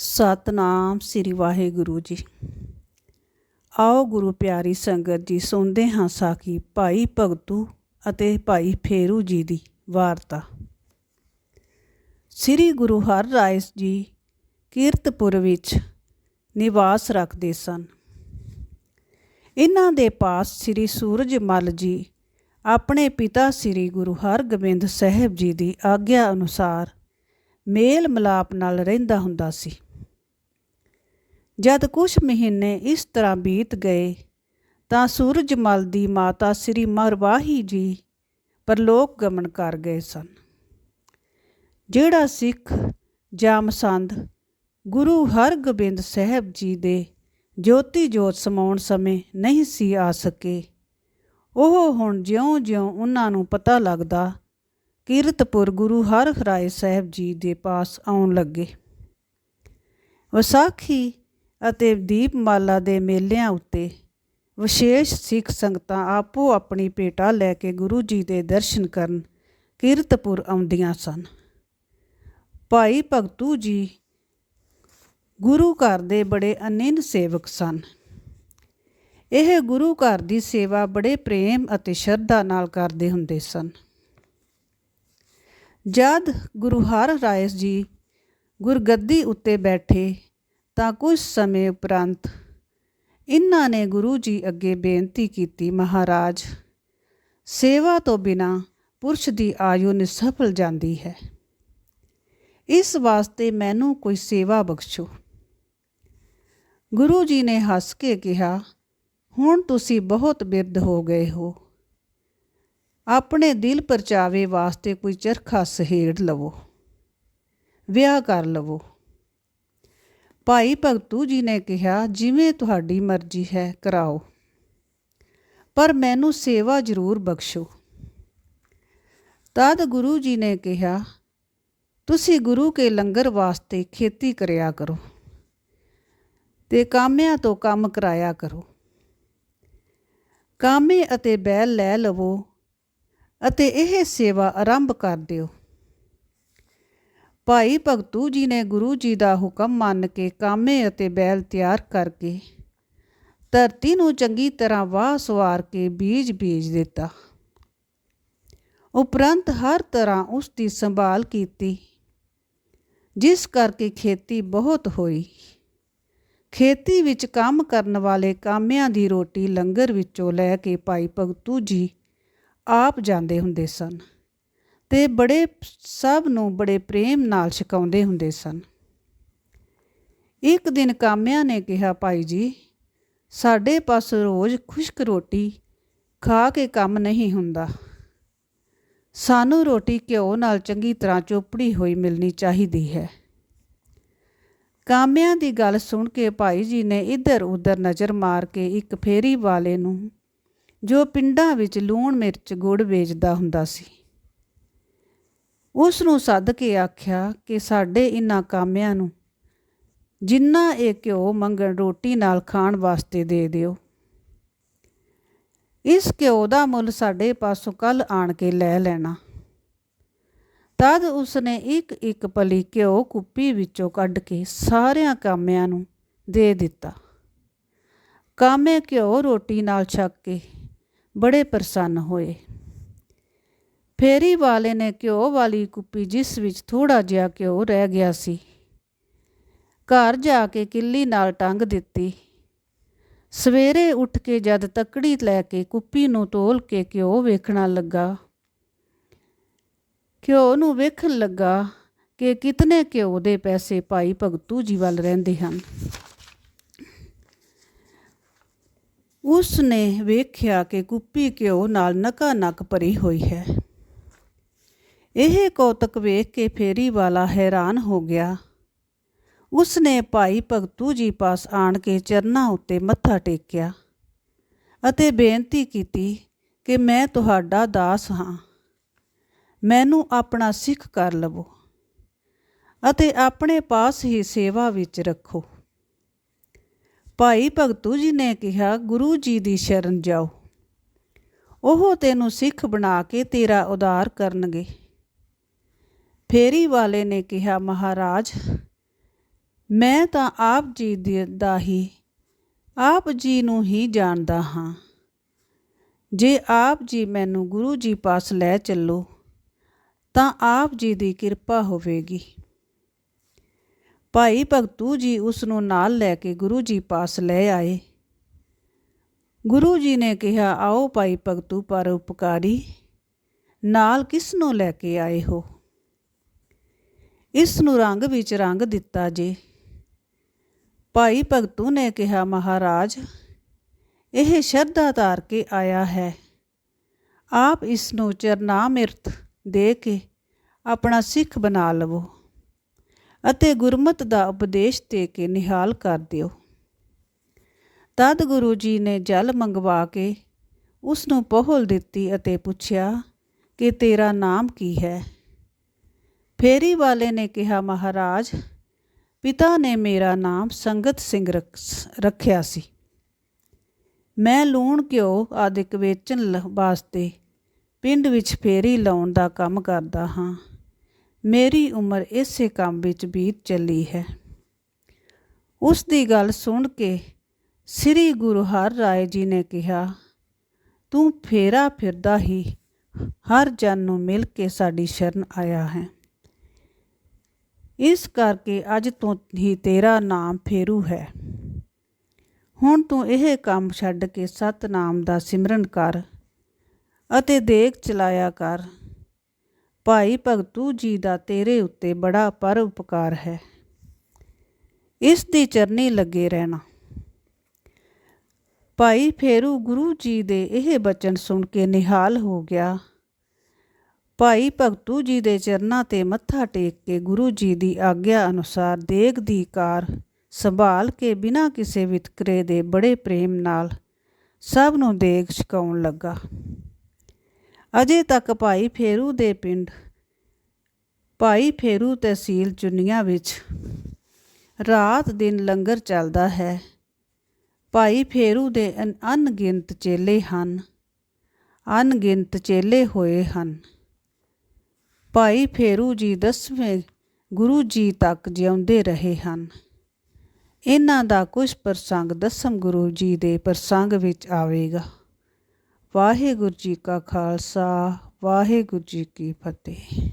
ਸਤਨਾਮ ਸ੍ਰੀ ਵਾਹਿਗੁਰੂ ਜੀ। ਆਓ ਗੁਰੂ ਪਿਆਰੀ ਸੰਗਤ ਜੀ, ਸੁਣਦੇ ਹਾਂ ਸਾਖੀ ਭਾਈ ਭਗਤੂ ਅਤੇ ਭਾਈ ਫੇਰੂ ਜੀ ਦੀ ਵਾਰਤਾ। ਸ੍ਰੀ ਗੁਰੂ ਹਰ ਰਾਏ ਜੀ ਕੀਰਤਪੁਰ ਵਿੱਚ ਨਿਵਾਸ ਰੱਖਦੇ ਸਨ। ਇਹਨਾਂ ਦੇ ਪਾਸ ਸ੍ਰੀ ਸੂਰਜਮਲ ਜੀ ਆਪਣੇ ਪਿਤਾ ਸ੍ਰੀ ਗੁਰੂ ਹਰਗੋਬਿੰਦ ਸਾਹਿਬ ਜੀ ਦੀ ਆਗਿਆ ਅਨੁਸਾਰ ਮੇਲ ਮਲਾਪ ਨਾਲ ਰਹਿੰਦਾ ਹੁੰਦਾ ਸੀ। ਜਦ ਕੁਝ ਮਹੀਨੇ ਇਸ ਤਰ੍ਹਾਂ ਬੀਤ ਗਏ, ਤਾਂ ਸੂਰਜਮਲ ਦੀ ਮਾਤਾ ਸ੍ਰੀ ਮਰਵਾਹੀ ਜੀ ਪਰਲੋਕ ਗਮਨ ਕਰ ਗਏ ਸਨ। ਜਿਹੜਾ ਸਿੱਖ ਜਾਮਸੰਦ ਗੁਰੂ ਹਰਗੋਬਿੰਦ ਸਾਹਿਬ ਜੀ ਦੇ ਜੋਤੀ ਜੋਤ ਸਮਾਉਣ ਸਮੇਂ ਨਹੀਂ ਸੀ ਆ ਸਕੇ, ਉਹ ਹੁਣ ਜਿਉਂ-ਜਿਉਂ ਉਹਨਾਂ ਨੂੰ ਪਤਾ ਲੱਗਦਾ ਕੀਰਤਪੁਰ ਗੁਰੂ ਹਰਰਾਏ ਸਾਹਿਬ ਜੀ ਦੇ ਪਾਸ ਆਉਣ ਲੱਗੇ। ਵਿਸਾਖੀ ਅਤੇ ਦੀਪਮਾਲਾ ਦੇ ਮੇਲਿਆਂ ਉੱਤੇ ਵਿਸ਼ੇਸ਼ ਸਿੱਖ ਸੰਗਤਾਂ ਆਪੋ ਆਪਣੀ ਭੇਟਾ ਲੈ ਕੇ ਗੁਰੂ ਜੀ ਦੇ ਦਰਸ਼ਨ ਕਰਨ ਕੀਰਤਪੁਰ ਆਉਂਦੀਆਂ ਸਨ। ਭਾਈ ਭਗਤੂ ਜੀ ਗੁਰੂ ਘਰ ਦੇ ਬੜੇ ਅਨਿੰਨ ਸੇਵਕ ਸਨ। ਇਹ ਗੁਰੂ ਘਰ ਦੀ ਸੇਵਾ ਬੜੇ ਪ੍ਰੇਮ ਅਤੇ ਸ਼ਰਧਾ ਨਾਲ ਕਰਦੇ ਹੁੰਦੇ ਸਨ। ਜਦ ਗੁਰੂ ਹਰ ਹਰਿਰਾਏ ਜੀ ਗੁਰਗੱਦੀ ਉੱਤੇ ਬੈਠੇ ਤਾਂ ਕੁਝ ਸਮੇਂ ਉਪਰੰਤ ਇਹਨਾਂ ਨੇ ਗੁਰੂ ਜੀ ਅੱਗੇ ਬੇਨਤੀ ਕੀਤੀ, ਮਹਾਰਾਜ, ਸੇਵਾ ਤੋਂ ਬਿਨਾ ਪੁਰਸ਼ ਦੀ ਆਯੂ ਨਿਸਫਲ ਜਾਂਦੀ ਹੈ। ਇਸ ਵਾਸਤੇ ਮੈਨੂੰ ਕੋਈ ਸੇਵਾ ਬਖਸ਼ੋ। ਗੁਰੂ ਜੀ ਨੇ ਹੱਸ ਕੇ ਕਿਹਾ, ਹੁਣ ਤੁਸੀਂ ਬਹੁਤ ਬਿਰਧ ਹੋ ਗਏ ਹੋ। ਆਪਣੇ ਦਿਲ ਪਰਚਾਵੇ ਵਾਸਤੇ ਕੋਈ ਚਰਖਾ ਸਹੇੜ ਲਵੋ, ਵਿਆਹ ਕਰ ਲਵੋ। ਭਾਈ ਭਗਤੂ ਜੀ ਨੇ ਕਿਹਾ, ਜਿਵੇਂ ਤੁਹਾਡੀ ਮਰਜ਼ੀ ਹੈ, ਕਰਾਓ। ਪਰ ਮੈਨੂੰ ਸੇਵਾ ਜ਼ਰੂਰ ਬਖਸ਼ੋ। ਤਦ ਗੁਰੂ ਜੀ ਨੇ ਕਿਹਾ, ਤੁਸੀਂ ਗੁਰੂ ਕੇ ਲੰਗਰ ਵਾਸਤੇ ਖੇਤੀ ਕਰਿਆ ਕਰੋ ਤੇ ਕਾਮਿਆਂ ਤੋਂ ਕੰਮ ਕਰਾਇਆ ਕਰੋ। ਕਾਮੇ ਅਤੇ ਬੈਲ ਲੈ ਲਵੋ ਅਤੇ ਇਹ ਸੇਵਾ ਆਰੰਭ ਕਰ ਦਿਓ। ਭਾਈ ਭਗਤੂ ਜੀ ਨੇ ਗੁਰੂ ਜੀ ਦਾ ਹੁਕਮ ਮੰਨ ਕੇ ਕਾਮੇ ਅਤੇ ਬੈਲ ਤਿਆਰ ਕਰਕੇ ਧਰਤੀ ਨੂੰ ਚੰਗੀ ਤਰ੍ਹਾਂ ਵਾਹ ਸਵਾਰ ਕੇ ਬੀਜ ਬੀਜ ਦਿੱਤਾ। ਉਪਰੰਤ ਹਰ ਤਰ੍ਹਾਂ ਉਸ ਦੀ ਸੰਭਾਲ ਕੀਤੀ, ਜਿਸ ਕਰਕੇ ਖੇਤੀ ਬਹੁਤ ਹੋਈ। ਖੇਤੀ ਵਿੱਚ ਕੰਮ ਕਰਨ ਵਾਲੇ ਕਾਮਿਆਂ ਦੀ ਰੋਟੀ ਲੰਗਰ ਵਿੱਚੋਂ ਲੈ ਕੇ ਭਾਈ ਭਗਤੂ ਜੀ ਆਪ ਜਾਂਦੇ ਹੁੰਦੇ ਸਨ। ਤੇ ਬੜੇ ਸਭ ਨੂੰ ਬੜੇ ਪ੍ਰੇਮ ਨਾਲ ਛਕਾਉਂਦੇ ਹੁੰਦੇ ਸਨ। ਇੱਕ ਦਿਨ ਕਾਮਿਆਂ ਨੇ ਕਿਹਾ, ਭਾਈ ਜੀ, ਸਾਡੇ ਪਾਸ ਰੋਜ਼ ਖੁਸ਼ਕ ਰੋਟੀ ਖਾ ਕੇ ਕੰਮ ਨਹੀਂ ਹੁੰਦਾ। ਸਾਨੂੰ ਰੋਟੀ ਘਿਓ ਨਾਲ ਚੰਗੀ ਤਰ੍ਹਾਂ ਚੋਪੜੀ ਹੋਈ ਮਿਲਣੀ ਚਾਹੀਦੀ ਹੈ। ਕਾਮਿਆਂ ਦੀ ਗੱਲ ਸੁਣ ਕੇ ਭਾਈ ਜੀ ਨੇ ਇੱਧਰ ਉੱਧਰ ਨਜ਼ਰ ਮਾਰ ਕੇ ਇੱਕ ਫੇਰੀ ਵਾਲੇ ਨੂੰ, ਜੋ ਪਿੰਡਾਂ ਵਿੱਚ ਲੂਣ ਮਿਰਚ ਗੁੜ ਵੇਚਦਾ ਹੁੰਦਾ ਸੀ ਉਸ ਨੂੰ ਸੱਦ ਕੇ ਆਖਿਆ ਕਿ ਸਾਡੇ ਇਨ੍ਹਾਂ ਕਾਮਿਆਂ ਨੂੰ ਜਿੰਨਾ ਇਹ ਘਿਓ ਮੰਗਣ ਰੋਟੀ ਨਾਲ ਖਾਣ ਵਾਸਤੇ ਦੇ ਦਿਓ। ਇਸ ਘਿਓ ਦਾ ਮੁੱਲ ਸਾਡੇ ਪਾਸੋਂ ਕੱਲ ਆਣ ਕੇ ਲੈ ਲੈਣਾ। ਤਦ ਉਸਨੇ ਇੱਕ ਇੱਕ ਪਲੀ ਘਿਓ ਕੁੱਪੀ ਵਿੱਚੋਂ ਕੱਢ ਕੇ ਸਾਰਿਆਂ ਕਾਮਿਆਂ ਨੂੰ ਦੇ ਦਿੱਤਾ। ਕਾਮੇ ਘਿਓ ਰੋਟੀ ਨਾਲ ਛਕ ਕੇ ਬੜੇ ਪ੍ਰਸੰਨ ਹੋਏ। ਫੇਰੀ ਵਾਲੇ ਨੇ ਘਿਓ ਵਾਲੀ ਕੁੱਪੀ ਜਿਸ ਵਿੱਚ ਥੋੜਾ ਜਿਹਾ ਘਿਓ ਰਹਿ ਗਿਆ ਸੀ। ਘਰ ਜਾ ਕੇ ਕਿੱਲੀ ਨਾਲ ਟੰਗ ਦਿੱਤੀ। ਸਵੇਰੇ ਉੱਠ ਕੇ ਜਦ ਤੱਕੜੀ ਲੈ ਕੇ ਕੁੱਪੀ ਨੂੰ ਤੋਲ ਕੇ ਘਿਓ ਵੇਖਣਾ ਲੱਗਾ। ਘਿਓ ਨੂੰ ਵੇਖਣ ਲੱਗਾ ਕਿ ਕਿਤਨੇ ਘਿਓ ਦੇ ਪੈਸੇ ਭਾਈ ਭਗਤੂ ਜੀ ਵੱਲ ਰਹਿੰਦੇ ਹਨ। ਉਸ ਨੇ ਵੇਖਿਆ ਕਿ ਕੁੱਪੀ ਘਿਓ ਨਾਲ ਨਕਾ ਨਕ ਭਰੀ ਹੋਈ ਹੈ। ਇਹ ਕੌਤਕ ਵੇਖ ਕੇ ਫੇਰੀ ਵਾਲਾ ਹੈਰਾਨ ਹੋ ਗਿਆ। ਉਸਨੇ ਭਾਈ ਭਗਤੂ ਜੀ ਪਾਸ ਆਣ ਕੇ ਚਰਨਾਂ ਉੱਤੇ ਮੱਥਾ ਟੇਕਿਆ ਅਤੇ ਬੇਨਤੀ ਕੀਤੀ ਕਿ ਮੈਂ ਤੁਹਾਡਾ ਦਾਸ ਹਾਂ। ਮੈਨੂੰ ਆਪਣਾ ਸਿੱਖ ਕਰ ਲਵੋ ਅਤੇ ਆਪਣੇ ਪਾਸ ਹੀ ਸੇਵਾ ਵਿੱਚ ਰੱਖੋ। ਭਾਈ ਭਗਤੂ ਜੀ ਨੇ ਕਿਹਾ, ਗੁਰੂ ਜੀ ਦੀ ਸ਼ਰਨ ਜਾਓ। ਉਹ ਤੈਨੂੰ ਸਿੱਖ ਬਣਾ ਕੇ ਤੇਰਾ ਉਦਾਰ ਕਰਨਗੇ। ਫੇਰੀ ਵਾਲੇ ਨੇ ਕਿਹਾ, ਮਹਾਰਾਜ, ਮੈਂ ਤਾਂ ਆਪ ਜੀ ਦੇ- ਦਾ ਹੀ, ਆਪ ਜੀ ਨੂੰ ਹੀ ਜਾਣਦਾ ਹਾਂ। ਜੇ ਆਪ ਜੀ ਮੈਨੂੰ ਗੁਰੂ ਜੀ ਪਾਸ ਲੈ ਚੱਲੋ, ਤਾਂ ਆਪ ਜੀ ਦੀ ਕਿਰਪਾ ਹੋਵੇਗੀ। ਭਾਈ ਭਗਤੂ ਜੀ ਉਸ ਨੂੰ ਨਾਲ ਲੈ ਕੇ ਗੁਰੂ ਜੀ ਪਾਸ ਲੈ ਆਏ। ਗੁਰੂ ਜੀ ਨੇ ਕਿਹਾ, ਆਓ ਭਾਈ ਭਗਤੂ ਪਰ ਉਪਕਾਰੀ, ਨਾਲ ਕਿਸ ਨੂੰ ਲੈ ਕੇ ਆਏ ਹੋ? ਇਸ ਨੂੰ ਰੰਗ ਵਿੱਚ ਰੰਗ ਦਿੱਤਾ ਜੇ। ਭਾਈ ਭਗਤੂ ਨੇ ਕਿਹਾ, ਮਹਾਰਾਜ, ਇਹ ਸ਼ਰਧਾ ਧਾਰ ਕੇ ਆਇਆ ਹੈ। ਆਪ ਇਸ ਨੂੰ ਚਰਨਾਮਿਰਤ ਦੇ ਕੇ ਆਪਣਾ ਸਿੱਖ ਬਣਾ ਲਵੋ ਅਤੇ ਗੁਰਮਤ ਦਾ ਉਪਦੇਸ਼ ਦੇ ਕੇ ਨਿਹਾਲ ਕਰ ਦਿਓ। ਤਦ ਗੁਰੂ ਜੀ ਨੇ ਜਲ ਮੰਗਵਾ ਕੇ ਉਸ ਨੂੰ ਪਹੁਲ ਦਿੱਤੀ ਅਤੇ ਪੁੱਛਿਆ ਕਿ ਤੇਰਾ ਨਾਮ ਕੀ ਹੈ? ਫੇਰੀ ਵਾਲੇ ਨੇ ਕਿਹਾ, ਮਹਾਰਾਜ, ਪਿਤਾ ਨੇ ਮੇਰਾ ਨਾਮ ਸੰਗਤ ਸਿੰਘ ਰੱਖ- ਰੱਖਿਆ ਸੀ। ਮੈਂ ਲੂਣ ਘਿਓ ਆਦਿਕ ਵੇਚਣ ਲ- ਵਾਸਤੇ ਪਿੰਡ ਵਿੱਚ ਫੇਰੀ ਲਾਉਣ ਦਾ ਕੰਮ ਕਰਦਾ ਹਾਂ। ਮੇਰੀ ਉਮਰ ਇਸੇ ਕੰਮ ਵਿੱਚ ਬੀਤ ਚੱਲੀ ਹੈ। ਉਸ ਦੀ ਗੱਲ ਸੁਣ ਕੇ ਸ੍ਰੀ ਗੁਰੂ ਹਰ ਰਾਏ ਜੀ ਨੇ ਕਿਹਾ, ਤੂੰ ਫੇਰਾ ਫਿਰਦਾ ਹੀ, ਹਰ ਜਨ ਨੂੰ ਮਿਲ ਕੇ ਸਾਡੀ ਸ਼ਰਨ ਆਇਆ ਹੈ। ਇਸ ਕਰਕੇ ਅੱਜ ਤੋਂ ਹੀ ਤੇਰਾ ਨਾਮ ਫੇਰੂ ਹੈ। ਹੁਣ ਤੂੰ ਇਹ ਕੰਮ ਛੱਡ ਕੇ ਸਤਨਾਮ ਦਾ ਸਿਮਰਨ ਕਰ ਅਤੇ ਦੇਖ ਚਲਾਇਆ ਕਰ। ਭਾਈ ਭਗਤੂ ਜੀ ਦਾ ਤੇਰੇ ਉੱਤੇ ਬੜਾ ਪਰ ਉਪਕਾਰ ਹੈ। ਇਸ ਦੀ ਚਰਨੀ ਲੱਗੇ ਰਹਿਣਾ। ਭਾਈ ਫੇਰੂ ਗੁਰੂ ਜੀ ਦੇ ਇਹ ਬਚਨ ਸੁਣ ਕੇ ਨਿਹਾਲ ਹੋ ਗਿਆ। ਭਾਈ ਭਗਤੂ ਜੀ ਦੇ ਚਰਨਾਂ ਤੇ ਮੱਥਾ ਟੇਕ ਕੇ ਗੁਰੂ ਜੀ ਦੀ ਆਗਿਆ ਅਨੁਸਾਰ ਦੇਗ ਦੀ ਕਾਰ ਸੰਭਾਲ ਕੇ ਬਿਨਾਂ ਕਿਸੇ ਵਿਤਕਰੇ ਦੇ ਬੜੇ ਪ੍ਰੇਮ ਨਾਲ ਸਭ ਨੂੰ ਦੇਗ ਛਕਾਉਣ ਲੱਗਾ। ਅਜੇ ਤੱਕ ਭਾਈ ਫੇਰੂ ਦੇ ਪਿੰਡ, ਭਾਈ ਫੇਰੂ ਤਹਿਸੀਲ ਚੁੰਨੀਆਂ ਵਿੱਚ ਰਾਤ ਦਿਨ ਲੰਗਰ ਚੱਲਦਾ ਹੈ। ਭਾਈ ਫੇਰੂ ਦੇ ਅਨ- ਅਣਗਿਣਤ ਚੇਲੇ ਹਨ, ਅਣਗਿਣਤ ਚੇਲੇ ਹੋਏ ਹਨ। ਭਾਈ ਫੇਰੂ ਜੀ ਦਸਵੇਂ ਗੁਰੂ ਜੀ ਤੱਕ ਜਿਉਂਦੇ ਰਹੇ ਹਨ। ਇਹਨਾਂ ਦਾ ਕੁਝ ਪ੍ਰਸੰਗ ਦਸਮ ਗੁਰੂ ਜੀ ਦੇ ਪ੍ਰਸੰਗ ਵਿੱਚ ਆਵੇਗਾ। ਵਾਹਿਗੁਰੂ ਜੀ ਕਾ ਖਾਲਸਾ, ਵਾਹਿਗੁਰੂ ਜੀ ਕੀ ਫਤਿਹ।